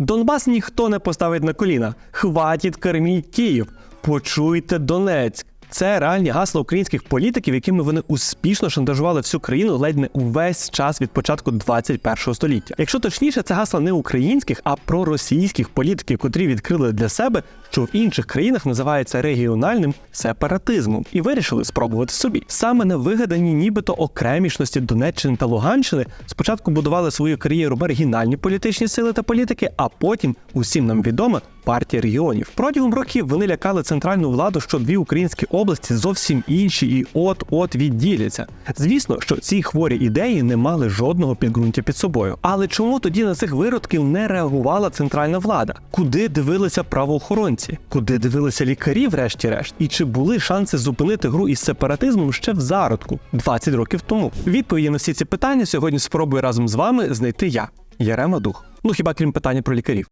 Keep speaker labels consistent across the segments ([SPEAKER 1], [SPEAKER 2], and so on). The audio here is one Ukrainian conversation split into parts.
[SPEAKER 1] Донбас ніхто не поставить на коліна. Хватить корміть Київ. Почуйте Донецьк. Це реальні гасла українських політиків, якими вони успішно шантажували всю країну ледь не увесь час від початку 21 століття. Якщо точніше, це гасла не українських, а проросійських політиків, котрі відкрили для себе, що в інших країнах називається регіональним сепаратизмом, і вирішили спробувати собі. Саме на вигаданні, нібито окремішності Донеччини та Луганщини спочатку будували свою кар'єру маргінальні політичні сили та політики, а потім усім нам відома партія регіонів. Протягом років вони лякали центральну владу, що дві українські області зовсім інші і от-от відділяться. Звісно, що ці хворі ідеї не мали жодного підґрунтя під собою. Але чому тоді на цих виродків не реагувала центральна влада? Куди дивилися правоохоронці? Куди дивилися лікарі, врешті-решт? І чи були шанси зупинити гру із сепаратизмом ще в зародку 20 років тому? Відповіді на всі ці питання сьогодні спробую разом з вами знайти я, Ярема Дух. Ну хіба крім питання про лікарів.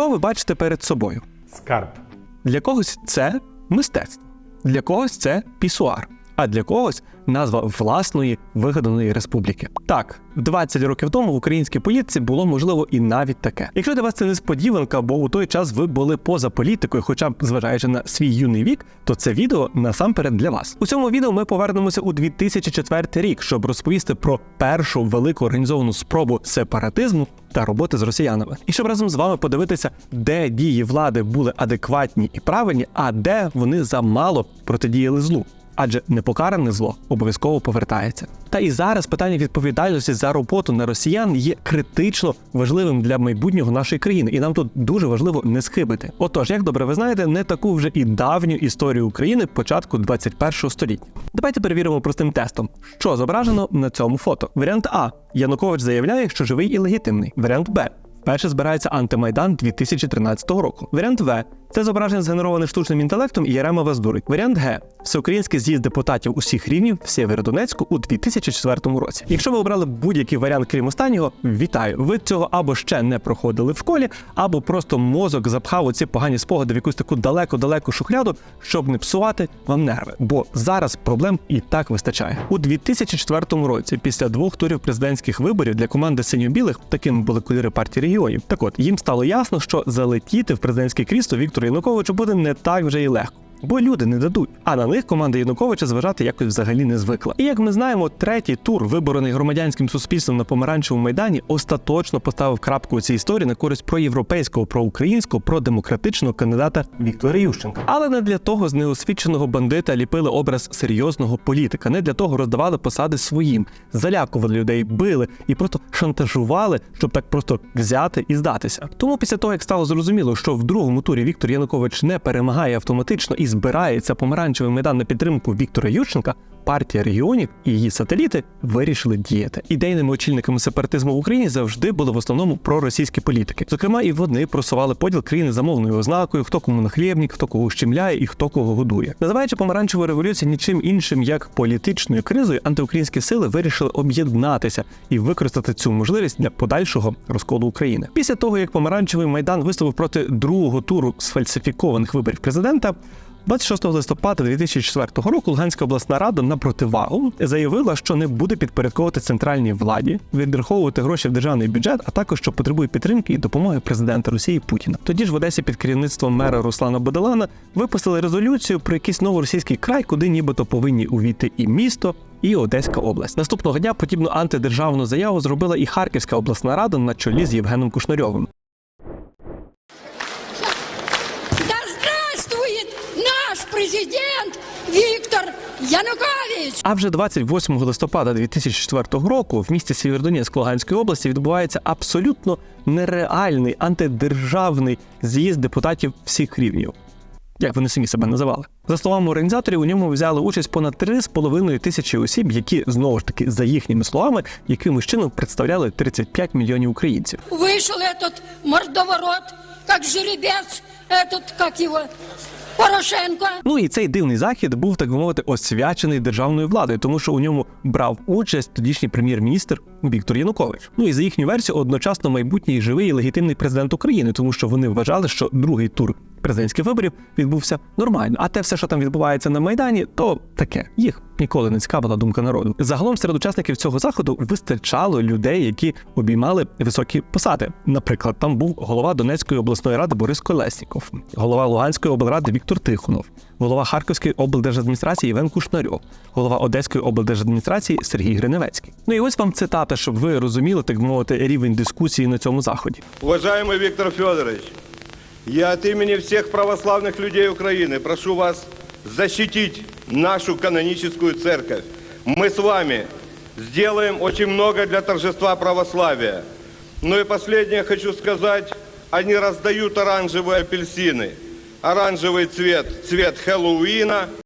[SPEAKER 1] Що ви бачите перед собою?
[SPEAKER 2] Скарб.
[SPEAKER 1] Для когось це мистецтво, для когось це пісуар, а для когось назва власної вигаданої республіки. Так, 20 років тому в українській політиці було можливо і навіть таке. Якщо для вас це несподіванка, бо у той час ви були поза політикою, хоча б зважаючи на свій юний вік, то це відео насамперед для вас. У цьому відео ми повернемося у 2004 рік, щоб розповісти про першу велику організовану спробу сепаратизму та роботи з росіянами, і щоб разом з вами подивитися, де дії влади були адекватні і правильні, а де вони замало протидіяли злу. Адже непокаране зло обов'язково повертається. Та і зараз питання відповідальності за роботу на росіян є критично важливим для майбутнього нашої країни, і нам тут дуже важливо не схибити. Отож, як добре ви знаєте, не таку вже і давню історію України початку 21 століття. Давайте перевіримо простим тестом, що зображено на цьому фото. Варіант А. Янукович заявляє, що живий і легітимний. Варіант Б. Вперше збирається антимайдан 2013 року. Варіант В. Це зображення згенероване штучним інтелектом і Ярема Ваздурить. Варіант Г. Всеукраїнський з'їзд депутатів усіх рівнів в Сєвєродонецьку у 2004 році. Якщо ви обрали будь-який варіант, крім останнього, вітаю. Ви цього або ще не проходили в школі, або просто мозок запхав оці погані спогади в якусь таку далеко-далеку шухляду, щоб не псувати вам нерви. Бо зараз проблем і так вистачає. У 2004 році, після двох турів президентських виборів для команди синьо-білих, такими були кольори партії регіонів. Так от їм стало ясно, що залетіти в президентське крісло Віктору Януковичу буде не так вже і легко. Бо люди не дадуть. А на них команда Януковича зважати якось взагалі не звикла. І як ми знаємо, третій тур, виборений громадянським суспільством на помаранчевому майдані, остаточно поставив крапку у цій історії на користь проєвропейського, проукраїнського, продемократичного кандидата Віктора Ющенка. Але не для того з неосвіченого бандита ліпили образ серйозного політика, не для того роздавали посади своїм, залякували людей, били і просто шантажували, щоб так просто взяти і здатися. Тому після того, як стало зрозуміло, що в другому турі Віктор Янукович не перемагає автоматично і збирається помаранчевий майдан на підтримку Віктора Ющенка, партія регіонів і її сателіти вирішили діяти. Ідейними очільниками сепаратизму в Україні завжди були в основному проросійські політики. Зокрема, і вони просували поділ країни за мовною ознакою, хто кому нахлєбник, хто кого щемляє і хто кого годує. Називаючи помаранчеву революцію нічим іншим як політичною кризою, антиукраїнські сили вирішили об'єднатися і використати цю можливість для подальшого розколу України. Після того як помаранчевий майдан виступив проти другого туру сфальсифікованих виборів президента. 26 листопада 2004 року Луганська обласна рада на противагу заявила, що не буде підпорядковувати центральній владі, відраховувати гроші в державний бюджет, а також що потребує підтримки і допомоги президента Росії Путіна. Тоді ж в Одесі під керівництвом мера Руслана Бодолана випустили резолюцію про якийсь новоросійський край, куди нібито повинні увійти і місто. І Одеська область наступного дня подібну антидержавну заяву зробила і Харківська обласна рада на чолі з Євгеном Кушнарьовим.
[SPEAKER 3] президент Виктор Янукович!
[SPEAKER 1] А вже 28 листопада 2004 року в місті Сєвєродонецьк Луганської області відбувається абсолютно нереальний антидержавний з'їзд депутатів всіх рівнів. Як вони самі себе називали. За словами організаторів, у ньому взяли участь понад 3,5 тисячі осіб, які знову ж таки, за їхніми словами, якимось чином представляли 35 мільйонів українців.
[SPEAKER 3] Вышел этот мордоворот, как жеребец, этот, как его, Порошенко.
[SPEAKER 1] Ну і цей дивний захід був, так би мовити, освячений державною владою, тому що у ньому брав участь тодішній прем'єр-міністр Віктор Янукович. Ну і за їхню версію, одночасно майбутній живий і легітимний президент України, тому що вони вважали, що другий тур президентських виборів відбувся нормально. А те все, що там відбувається на майдані, то таке їх ніколи не цікавила думка народу. Загалом серед учасників цього заходу вистачало людей, які обіймали високі посади. Наприклад, там був голова Донецької обласної ради Борис Колесніков, голова Луганської облради Віктор Тихонов, голова Харківської облдержадміністрації Євген Кушнарьов, голова Одеської облдержадміністрації Сергій Гриневецький. Ну і ось вам цитата, щоб ви розуміли, так би мовити, рівень дискусії на цьому заході.
[SPEAKER 2] Уважаемый Виктор Федорович, я от имени всех православных людей Украины прошу вас защитить нашу каноническую церковь. Мы с вами сделаем очень много для торжества православия. Ну и последнее хочу сказать, они раздают оранжевые апельсины. Оранжевый цвет, цвет Хэллоуина –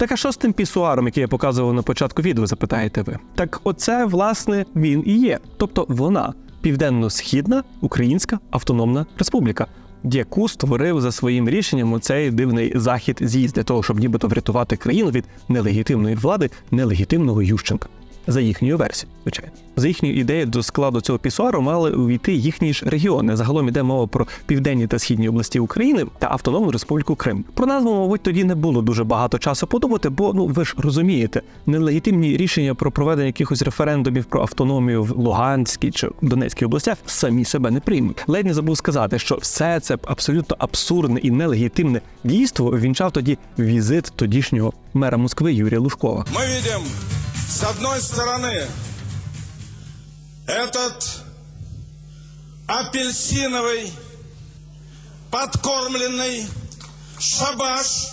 [SPEAKER 1] так а що з тим пісуаром, який я показував на початку відео, запитаєте ви? Так оце, власне, він і є. Тобто вона південно-східна Українська Автономна Республіка, яку створив за своїм рішенням цей дивний захід з'їзд для того, щоб нібито врятувати країну від нелегітимної влади, нелегітимного Ющенка. За їхньою версією, звичайно, за їхньою ідеєю до складу цього пісуару мали увійти їхні ж регіони. Загалом іде мова про південні та східні області України та Автономну Республіку Крим. Про назву, мабуть, тоді не було дуже багато часу подумати, бо ну ви ж розумієте, нелегітимні рішення про проведення якихось референдумів про автономію в Луганській чи Донецькій областях самі себе не приймуть. Ледь не забув сказати, що все це абсолютно абсурдне і нелегітимне дійство вінчав тоді візит тодішнього мера Москви Юрія Лужкова.
[SPEAKER 4] мы видим с одной стороны этот апельсиновый, подкормленный шабаш,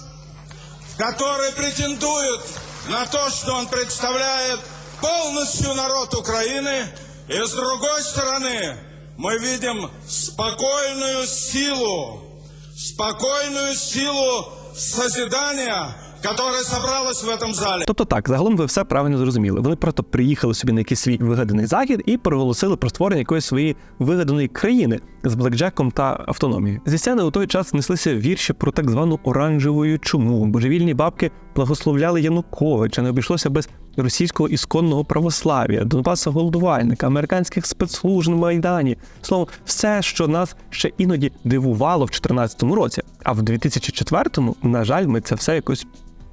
[SPEAKER 4] который претендует на то, что он представляет полностью народ Украины, и с другой стороны мы видим спокойную силу, спокойную силу созидания, которая собралась в этом зале.
[SPEAKER 1] Тобто так, загалом ви все правильно зрозуміли. Вони просто приїхали собі на якийсь свій вигаданий захід і проголосили про створення якоїсь своєї вигаданої країни з блекджеком та автономією. Зі сцени у той час неслися вірші про так звану оранжевою чуму. Божевільні бабки благословляли Януковича, не обійшлося без російського ісконного православ'я, Донбаса голодувальника, американських спецслужб на майдані. Словом, все, що нас ще іноді дивувало в 2014 році. А в 2004-му, на жаль, ми це все якось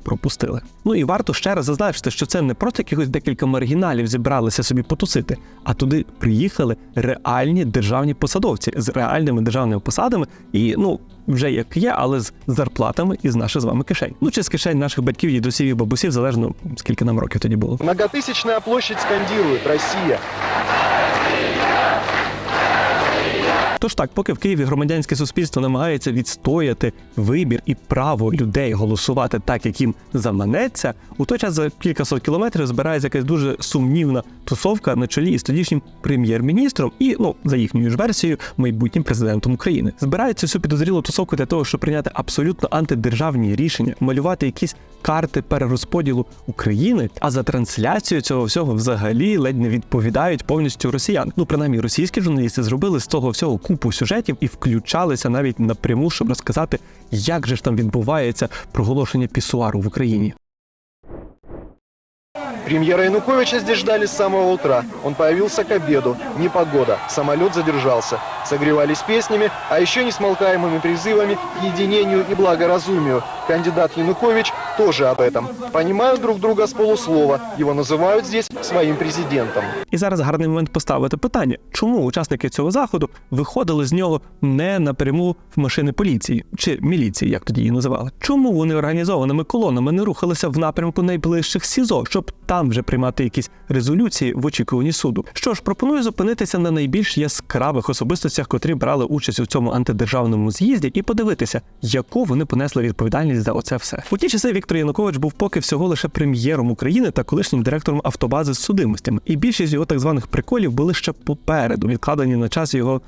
[SPEAKER 1] пропустили. Ну і варто ще раз зазначити, що це не просто якихось декілька маргіналів зібралися собі потусити, а туди приїхали реальні державні посадовці з реальними державними посадами, і ну вже як є, але з зарплатами із наших з вами кишень. Ну чи з кишень наших батьків, дідусів і бабусів, залежно скільки нам років тоді було.
[SPEAKER 5] Многотысячная площадь скандирует «Россия».
[SPEAKER 1] Тож так, поки в Києві громадянське суспільство намагається відстояти вибір і право людей голосувати так, як їм заманеться, у той час за кількасот кілометрів збирається якась дуже сумнівна тусовка на чолі із тодішнім прем'єр-міністром і, ну, за їхньою ж версією, майбутнім президентом України. Збираються всю підозрілу тусовку для того, щоб прийняти абсолютно антидержавні рішення, малювати якісь карти перерозподілу України, а за трансляцію цього всього взагалі ледь не відповідають повністю росіян. Ну, принаймні, російські журналісти зробили з того всього купу сюжетів і включалися навіть напряму, щоб розказати, як же ж там відбувається проголошення пісуару в Україні.
[SPEAKER 5] Премьера Януковича здесь ждали с самого утра. Он появился к обеду. Непогода. Самолет задержался. Согревались песнями, а еще несмолкаемыми призывами к единению и благоразумию. Кандидат Янукович тоже об этом. Понимают друг друга с полуслова. Его называют здесь своим президентом.
[SPEAKER 1] І зараз гарний момент поставити питання, чому учасники цього заходу виходили з нього не напряму в машини поліції чи міліції, як тоді її називали. Чому вони організованими колонами не рухалися в напрямку найближчих СІЗО, щоб Там вже приймати якісь резолюції в очікуванні суду? Що ж, пропоную зупинитися на найбільш яскравих особистостях, котрі брали участь у цьому антидержавному з'їзді, і подивитися, яку вони понесли відповідальність за оце все. У ті часи Віктор Янукович був поки всього лише прем'єром України та колишнім директором автобази з судимостями, і більшість його так званих приколів були ще попереду, відкладені на час його.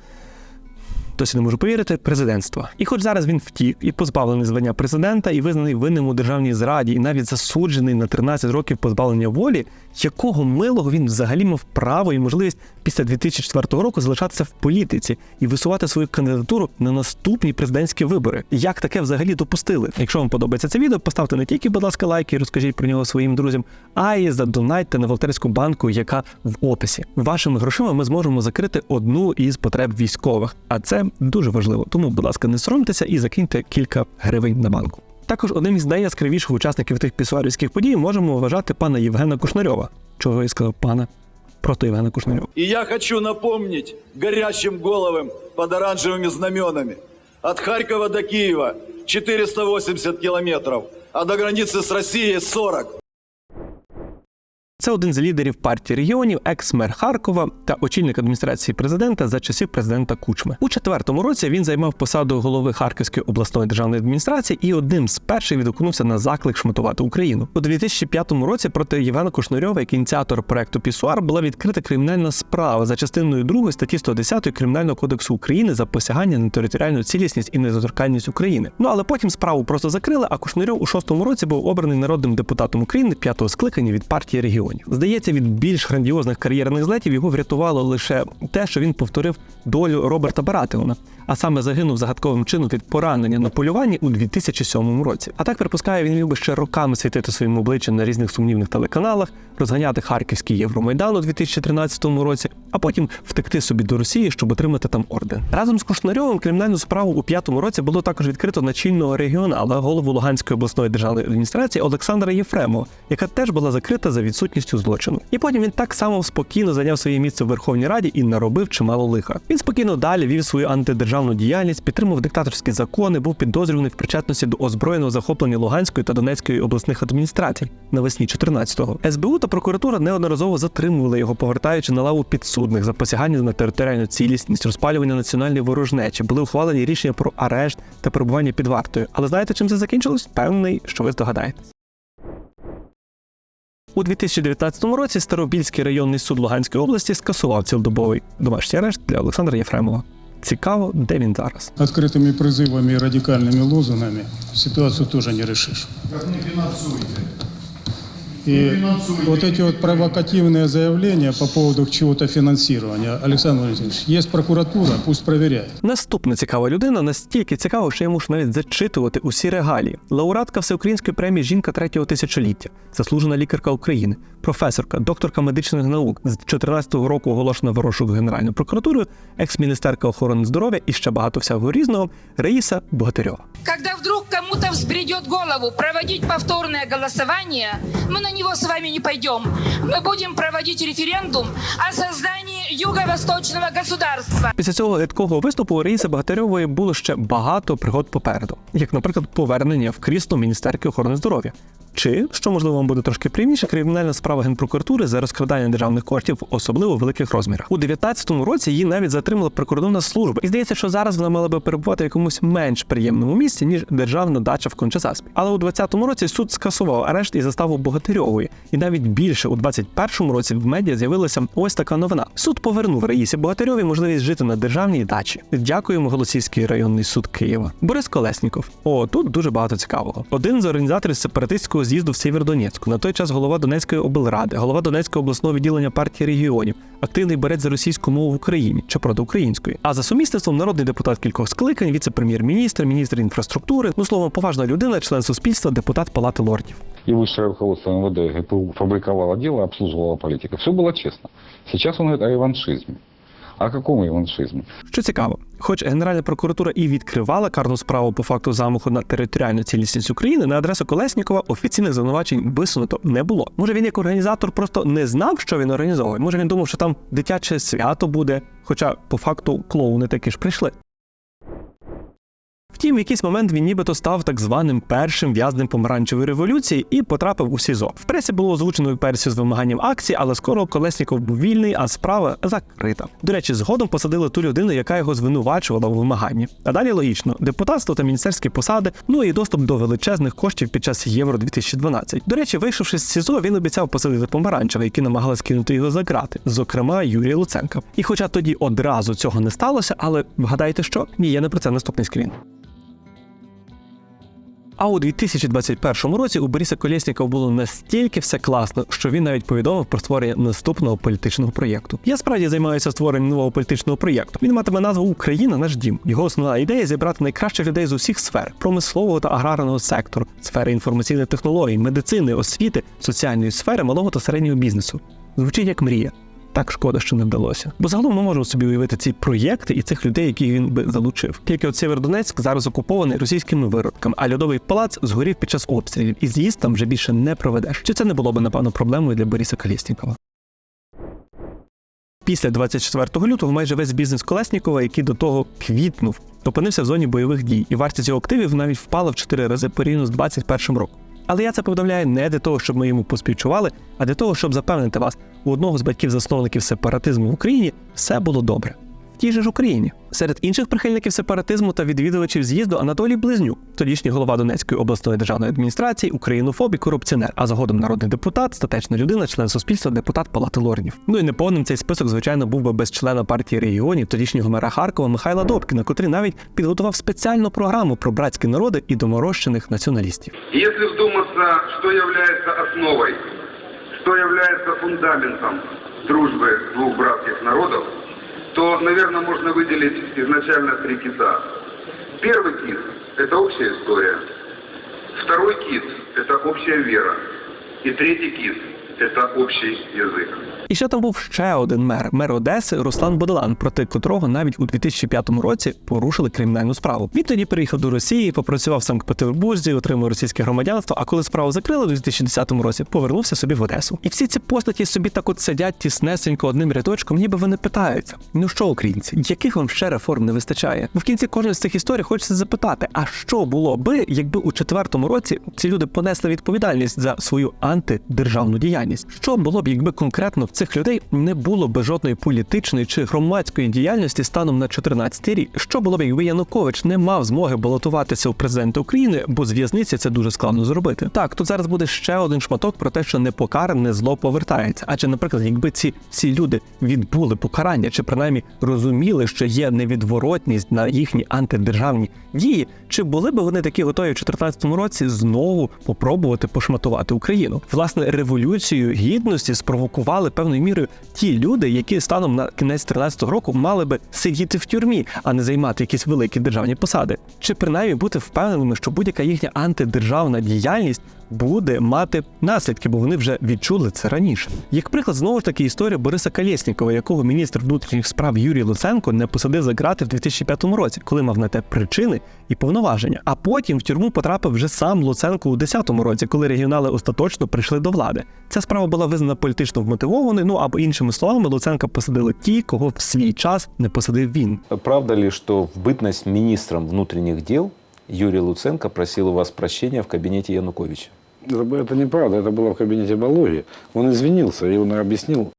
[SPEAKER 1] Досі не можу повірити, президентства. І хоч зараз він втік і позбавлений звання президента, і визнаний винним у державній зраді, і навіть засуджений на 13 років позбавлення волі, якого милого він взагалі мав право і можливість після 2004 року залишатися в політиці і висувати свою кандидатуру на наступні президентські вибори. Як таке взагалі допустили? Якщо вам подобається це відео, поставте не тільки, будь ласка, лайки розкажіть про нього своїм друзям, а й задонайте на волонтерську банку, яка в описі. Вашими грошима ми зможемо закрити одну із потреб військових, а це дуже важливо. Тому, будь ласка, не соромтеся і закиньте кілька гривень на банку. Також одним із найяскравіших учасників тих пісуарівських подій можемо вважати пана Євгена Кушнарьова. Чого я сказав пана? Просто Євгена Кушнарьова.
[SPEAKER 6] И я хочу напомнить горящим головам под оранжевыми знаменами. От Харькова до Киева 480 километров, а до границы с Россией 40.
[SPEAKER 1] Це один з лідерів партії регіонів, екс-мер Харкова та очільник адміністрації президента за часів президента Кучми. У четвертому році він займав посаду голови Харківської обласної державної адміністрації і одним з перших відгукнувся на заклик шматувати Україну. У 2005 році проти Євгена Кушнарьова, як ініціатора проекту Пісуар, була відкрита кримінальна справа за частиною 2 статті 110 Кримінального кодексу України за посягання на територіальну цілісність і недоторканність України. Ну але потім справу просто закрили. А Кушнарьов у шостому році був обраний народним депутатом України п'ятого скликання від партії регіонів. Здається, від більш грандіозних кар'єрних злетів його врятувало лише те, що він повторив долю Роберта Баратеона, а саме загинув загадковим чином від поранення на полюванні у 2007 році. А так припускаю, він міг би ще роками світити своїм обличчям на різних сумнівних телеканалах, розганяти харківський Євромайдан у 2013 році, а потім втекти собі до Росії, щоб отримати там орден. Разом з Кушнарьовим кримінальну справу у п'ятому році було також відкрито на чільного регіонала, голову Луганської обласної державної адміністрації Олександра Єфремова, яка теж була закрита за відсутністю злочину. І потім він так само спокійно зайняв своє місце в Верховній Раді і наробив чимало лиха. Він спокійно далі вів свою антидержавну діяльність, підтримував диктаторські закони, був підозрюваний в причетності до озброєного захоплення Луганської та Донецької обласних адміністрацій навесні 14-го. СБУ та прокуратура неодноразово затримували його, повертаючи на лаву підсудних за посягання на територіальну цілісність, розпалювання національної ворожнечі. Були ухвалені рішення про арешт та перебування під вартою. Але знаєте, чим це закінчилось? Певний, що ви здогадаєтесь. У 2019 році Старобільський районний суд Луганської області скасував цілодобовий домашній арешт для Олександра Єфремова. Цікаво, де він зараз.
[SPEAKER 7] Открытыми призывами и радикальными лозунгами ситуацию тоже не решишь. И вот эти вот провокативные заявления по поводу чего-то финансирования, Александр Валентинович, есть прокуратура, пусть проверяет.
[SPEAKER 1] Наступна цікава людина настільки цікава, що я мушу навіть зачитувати усі регалії. Лауреатка Всеукраїнської премії Жінка третього тисячоліття, заслужена лікарка України, професорка, докторка медичних наук з 14-го року оголошена в розшук Генеральною прокуратурою, екс-міністерка охорони здоров'я і ще багато всякого різного Раїса Богатирьова.
[SPEAKER 8] Когда вдруг кому-то взбредет голову проводить повторное голосование, мы на него с вами не пойдем. Мы будем проводить референдум о создании юго-восточного государства.
[SPEAKER 1] Після цього гидкого виступу у Раїси Богатирьової було ще багато пригод попереду, як, наприклад, повернення в крісло міністерки охорони здоров'я. Чи, що можливо вам буде трошки приємніше, кримінальна справа генпрокуратури за розкрадання державних коштів в особливо великих розмірах. У 19-му році її навіть затримала прикордонна служба. І здається, що зараз вона мала би перебувати в якомусь менш приємному місці, ніж державна дача в Кончасаспі. Але у 20-му році суд скасував арешт і заставу Богатирьової. І навіть більше у 21-му році в медіа з'явилася ось така новина. Суд повернув Раїсі Богатирьовій можливість жити на державній дачі. Дякуємо Голосівський районний суд Києва. Борис Колесніков. О, тут дуже багато цікавого. Один з організаторів сепаратистського з'їзду в Сєвєродонецьку, на той час голова Донецької облради, голова Донецького обласного відділення партії регіонів, активний борець за російську мову в Україні чи проти української. А за сумісництвом народний депутат кількох скликань, віце-прем'єр-міністр, міністр інфраструктури, ну словом, поважна людина, член суспільства, депутат Палати лордів.
[SPEAKER 9] высшее руководство МВД ГПУ фабриковало дело, обслуживало политика. Все было честно. Сейчас он говорит о реваншизме. О каком реваншизме?
[SPEAKER 1] Що цікаво, хоч Генеральна прокуратура і відкривала карну справу по факту замаху на територіальну цілісність України, на адресу Колеснікова офіційних звинувачень висунуто не було. Може він як організатор просто не знав, що він організовує. Може він думав, що там дитяче свято буде, хоча по факту клоуни таки ж прийшли. Втім, в якийсь момент він нібито став так званим першим в'язнем помаранчевої революції і потрапив у СІЗО. В пресі було озвучено версію з вимаганням акції, але скоро Колесніков був вільний, а справа закрита. До речі, згодом посадили ту людину, яка його звинувачувала у вимаганні. А далі логічно: депутатство та міністерські посади, ну і доступ до величезних коштів під час Євро 2012. До речі, вийшовши з СІЗО, він обіцяв посадити помаранчеве, які намагалися кинути його за грати, зокрема Юрія Луценка. І хоча тоді одразу цього не сталося, але вгадайте що? Ні, є не про це наступний скрін. А у 2021 році у Бориса Колєснікова було настільки все класно, що він навіть повідомив про створення наступного політичного проєкту. Я справді займаюся створенням нового політичного проєкту. Він матиме назву Україна наш дім. Його основна ідея зібрати найкращих людей з усіх сфер промислового та аграрного сектору, сфери інформаційних технологій, медицини, освіти, соціальної сфери, малого та середнього бізнесу. Звучить як мрія. Так шкода, що не вдалося. Бо загалом ми можемо собі уявити ці проєкти і цих людей, яких він би залучив. Тільки от Сєвєродонецьк зараз окупований російськими виродками, а льодовий палац згорів під час обстрілів, і з'їзд там вже більше не проведеш. Чи це не було б напевно проблемою для Бориса Колєснікова? Після 24 лютого майже весь бізнес Колеснікова, який до того квітнув, опинився в зоні бойових дій, і вартість його активів навіть впала в 4 рази порівняно з 21 роком. Але я це повідомляю не для того, щоб ми йому поспівчували, а для того, щоб запевнити вас, у одного з батьків-засновників сепаратизму в Україні все було добре. Тій же ж Україні. Серед інших прихильників сепаратизму та відвідувачів з'їзду Анатолій Близнюк, тодішній голова Донецької обласної державної адміністрації, українофоб і корупціонер, а згодом народний депутат, статечна людина, член суспільства, депутат Палати лордів. Ну і неповним цей список, звичайно, був би без члена партії регіонів, тодішнього мера Харкова Михайла Добкіна, котрий навіть підготував спеціальну програму про братські народи і доморощених націоналістів.
[SPEAKER 10] Если вдуматься, что является основой, что является фундаментом дружбы двух братских народов, то, наверное, можно выделить изначально три кита. Первый кит – это общая история. Второй кит – это общая вера. И третий кит – это общий язык.
[SPEAKER 1] І ще там був ще один мер, мер Одеси Руслан Бодолан, проти котрого навіть у 2005 році порушили кримінальну справу. Він тоді переїхав до Росії, попрацював в Санкт-Петербурзі, отримав російське громадянство. А коли справу закрили у 2010 році, повернувся собі в Одесу. І всі ці постаті собі так от сидять тіснесенько одним рядочком, ніби вони питаються: ну що, українці, яких вам ще реформ не вистачає? В кінці кожної з цих історій хочеться запитати: а що було би, якби у четвертому році ці люди понесли відповідальність за свою антидержавну діяльність? Що було б, якби конкретно в цих людей не було б жодної політичної чи громадської діяльності станом на 14 рік? Що було б, якби Янукович не мав змоги балотуватися у президенти України, бо з в'язниці це дуже складно зробити? Так, тут зараз буде ще один шматок про те, що непокаране зло повертається. Адже, наприклад, якби ці всі люди відбули покарання, чи принаймні розуміли, що є невідворотність на їхні антидержавні дії, чи були б вони такі готові в 2014 році знову попробувати пошматувати Україну? Власне, революцію гідності спровокували певною мірою ті люди, які станом на кінець 13 року мали би сидіти в тюрмі, а не займати якісь великі державні посади, чи принаймні бути впевненими, що будь-яка їхня антидержавна діяльність буде мати наслідки, бо вони вже відчули це раніше. Як приклад, знову ж таки історія Бориса Калєснікова, якого міністр внутрішніх справ Юрій Луценко не посадив за грати в 2005 році, коли мав на те причини і повноваження. А потім в тюрму потрапив вже сам Луценко у 2010 році, коли регіонали остаточно прийшли до влади. Ця справа була визнана політично вмотивованою. Ну або іншими словами, Луценка посадили ті, кого в свій час не посадив він.
[SPEAKER 11] Правда ли, что в бытность министром внутренних дел Юрий Луценко просил у вас прощения в кабинете Януковича?
[SPEAKER 12] Это, это неправда, это было в кабинете Балоги. Он извинился, и он объяснил,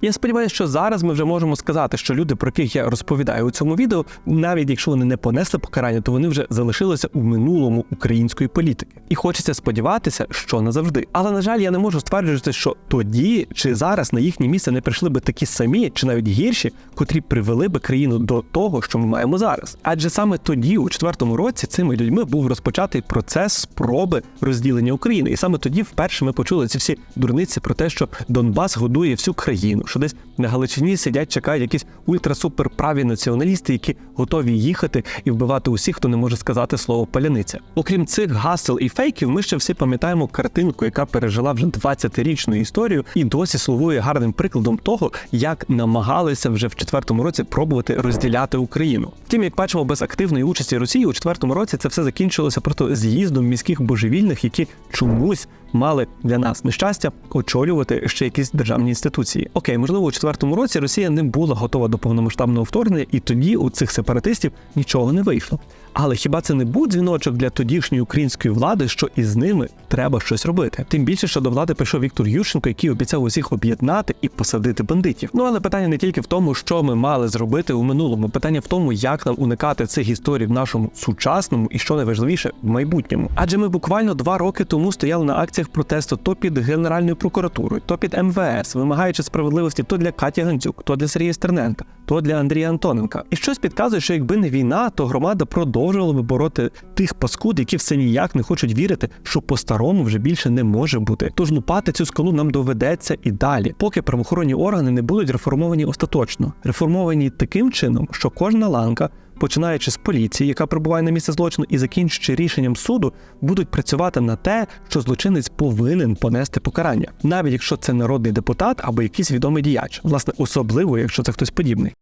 [SPEAKER 1] я сподіваюся, що зараз ми вже можемо сказати, що люди, про яких я розповідаю у цьому відео, навіть якщо вони не понесли покарання, то вони вже залишилися у минулому української політики. І хочеться сподіватися, що назавжди. Але на жаль, я не можу стверджувати, що тоді чи зараз на їхнє місце не прийшли би такі самі, чи навіть гірші, котрі привели би країну до того, що ми маємо зараз. Адже саме тоді, у четвертому році, цими людьми був розпочатий процес спроби розділення України, і саме тоді вперше ми почули ці всі дурниці про те, що Донбас годує всю країну, що десь на Галичині сидять, чекають якісь ультрасупер праві націоналісти, які готові їхати і вбивати усіх, хто не може сказати слово паляниця. Окрім цих гасел і фейків, ми ще всі пам'ятаємо картинку, яка пережила вже 20-річну історію, і досі слугує гарним прикладом того, як намагалися вже в четвертому році пробувати розділяти Україну. Втім, як бачимо, без активної участі Росії у четвертому році це все закінчилося просто з'їздом міських божевільних, які чомусь мали для нас нещастя очолювати ще якісь державні інституції. Окей, можливо, у четвертому році Росія не була готова до повномасштабного вторгнення, і тоді у цих сепаратистів нічого не вийшло. Але хіба це не був дзвіночок для тодішньої української влади, що із ними треба щось робити? Тим більше, що до влади прийшов Віктор Ющенко, який обіцяв усіх об'єднати і посадити бандитів. Ну але питання не тільки в тому, що ми мали зробити у минулому, питання в тому, як нам уникати цих історій в нашому сучасному і що найважливіше в майбутньому. Адже ми буквально два роки тому стояли на акціях протесту то під Генеральною прокуратурою, то під МВС, вимагаючи справедливості то для Каті Гандзюк, то для Сергія Стерненка, то для Андрія Антоненка. І щось підказує, що якби не війна, то громада продовжувала би бороти тих паскуд, які все ніяк не хочуть вірити, що по-старому вже більше не може бути. Тож лупати цю скалу нам доведеться і далі, поки правоохоронні органи не будуть реформовані остаточно, реформовані таким чином, що кожна ланка починаючи з поліції, яка прибуває на місце злочину, і закінчуючи рішенням суду, будуть працювати на те, що злочинець повинен понести покарання, навіть якщо це народний депутат або якийсь відомий діяч, власне, особливо, якщо це хтось подібний.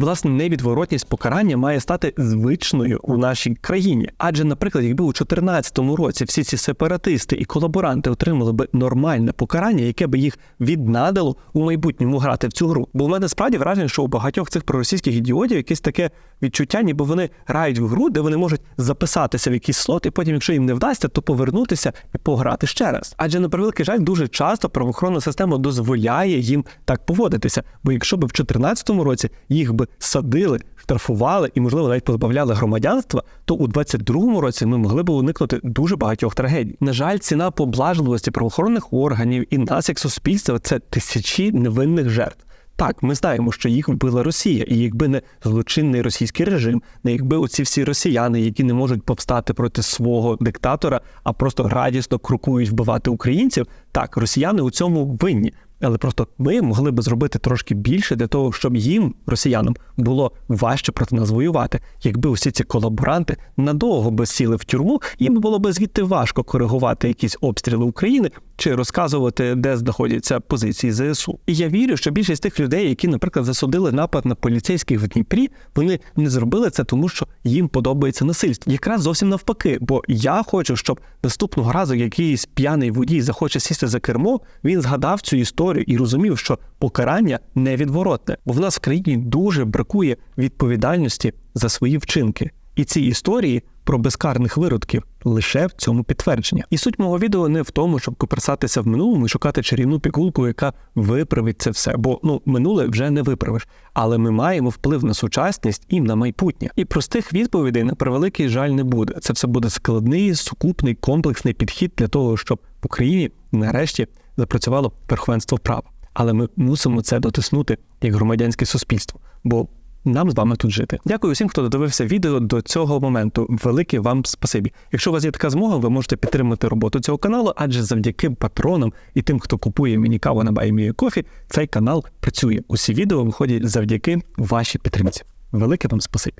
[SPEAKER 1] Власне, невідворотність покарання має стати звичною у нашій країні. Адже, наприклад, якби у 2014 році всі ці сепаратисти і колаборанти отримали би нормальне покарання, яке би їх віднадило у майбутньому грати в цю гру. Бо в мене справді враження, що у багатьох цих проросійських ідіотів якесь таке відчуття, ніби вони грають в гру, де вони можуть записатися в якийсь слот, і потім, якщо їм не вдасться, то повернутися і пограти ще раз. Адже на превеликий жаль, дуже часто правоохоронна система дозволяє їм так поводитися. Бо якщо б в 2014 році їх би садили, штрафували і, можливо, навіть позбавляли громадянства, то у 22-му році ми могли б уникнути дуже багатьох трагедій. На жаль, ціна поблажливості правоохоронних органів і нас, як суспільства, це тисячі невинних жертв. Так, ми знаємо, що їх вбила Росія, і якби не злочинний російський режим, не якби оці всі росіяни, які не можуть повстати проти свого диктатора, а просто радісно крокують вбивати українців. Так, росіяни у цьому винні. Але просто ми могли би зробити трошки більше для того, щоб їм, росіянам, було важче проти нас воювати. Якби усі ці колаборанти надовго би сіли в тюрму, їм було би звідти важко коригувати якісь обстріли України чи розказувати, де знаходяться позиції ЗСУ. І я вірю, що більшість тих людей, які, наприклад, засудили напад на поліцейських в Дніпрі, вони не зробили це, тому що їм подобається насильство. Якраз зовсім навпаки, бо я хочу, щоб наступного разу якийсь п'яний водій захоче сісти за кермо, він згадав цю історію і розумів, що покарання невідворотне, бо в нас в країні дуже бракує відповідальності за свої вчинки. І ці історії про безкарних виродків лише в цьому підтвердження. І суть мого відео не в тому, щоб коперсатися в минулому і шукати чарівну пігулку, яка виправить це все. Бо ну минуле вже не виправиш. Але ми маємо вплив на сучасність і на майбутнє. І простих відповідей на превеликий жаль не буде. Це все буде складний, сукупний, комплексний підхід для того, щоб в Україні нарешті запрацювало верховенство права. Але ми мусимо це дотиснути як громадянське суспільство. Бо нам з вами тут жити. Дякую всім, хто додивився відео до цього моменту. Велике вам спасибі. Якщо у вас є така змога, ви можете підтримати роботу цього каналу, адже завдяки патронам і тим, хто купує мені каву на кофі, цей канал працює. Усі відео виходять завдяки вашій підтримці. Велике вам спасибі.